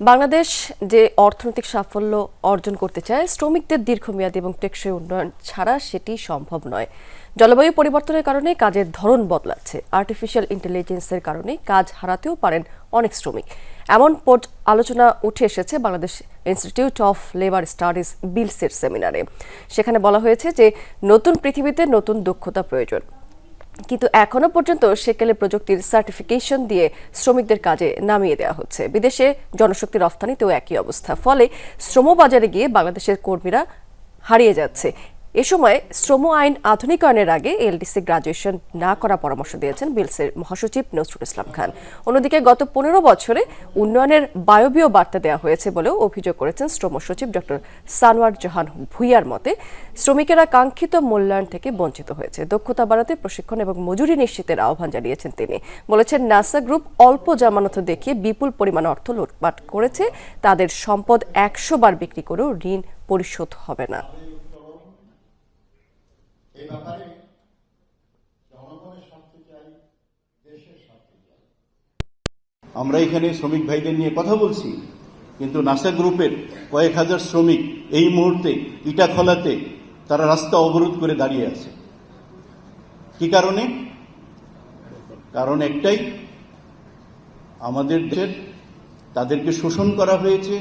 বাংলাদেশ যে অর্থনৈতিক সাফল্য অর্জন করতে চায়, শ্রমিকদের দীর্ঘমেয়াদী এবং টেকসই উন্নয়ন ছাড়া সেটি সম্ভব নয়। জলবায়ু পরিবর্তনের কারণে কাজের ধরন বদলাচ্ছে। আর্টিফিশিয়াল ইন্টেলিজেন্সের কারণে কাজ হারাতেও পারেন অনেক শ্রমিক। এমন পর্য- আলোচনা উঠে এসেছে Bangladesh institute of labour studies বিলসের সেমিনারে। সেখানে বলা হয়েছে যে, নতুন পৃথিবীতে নতুন দক্ষতা প্রয়োজন। কিন্তু এখনও পর্যন্ত সেকেলে প্রযুক্তির সার্টিফিকেশন দিয়ে শ্রমিকদের কাজে নামিয়ে দেওয়া হচ্ছে। বিদেশে জনশক্তি রফতানিতেও একই অবস্থা। ফলে শ্রমবাজারে গিয়ে বাংলাদেশের কর্মীরা হারিয়ে যাচ্ছে। এ সময় শ্রম আইন আধুনিকায়নের আগে এলডিসি গ্রাজুয়েশন না করার পরামর্শ দিয়েছেন বিলসের মহাসচিব নজরুল ইসলাম খান। অন্যদিকে গত পনেরো বছরে উন্নয়নের বায়বীয় বার্তা দেওয়া হয়েছে বলেও অভিযোগ করেছেন শ্রম সচিব ডক্টর সানোয়ার জাহান ভুইয়ার মতে, শ্রমিকেরা কাঙ্ক্ষিত মূল্যায়ন থেকে বঞ্চিত হয়েছে। দক্ষতা বাড়াতে প্রশিক্ষণ এবং মজুরি নিশ্চিতের আহ্বান জানিয়েছেন তিনি। বলেছেন, নাসা গ্রুপ অল্প জামানত দেখিয়ে বিপুল পরিমাণ অর্থ লুটপাট করেছে। তাদের সম্পদ একশো বার বিক্রি করেও ঋণ পরিশোধ হবে না। ব্যাপারে জনগণের স্বার্থে চাই, দেশের স্বার্থে আমরা এখানে শ্রমিক ভাইদের নিয়ে কথা বলছি, কিন্তু নাসা গ্রুপের কয়েক হাজার শ্রমিক এই মুহূর্তে ইটা খোলাতে তারা রাস্তা অবরোধ করে দাঁড়িয়ে আছে। কি কারণে? কারণ একটাই, আমাদের দেশের তাদেরকে শোষণ করা হয়েছে,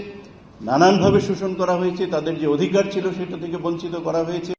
নানানভাবে শোষণ করা হয়েছে, তাদের যে অধিকার ছিল সেটা থেকে বঞ্চিত করা হয়েছে।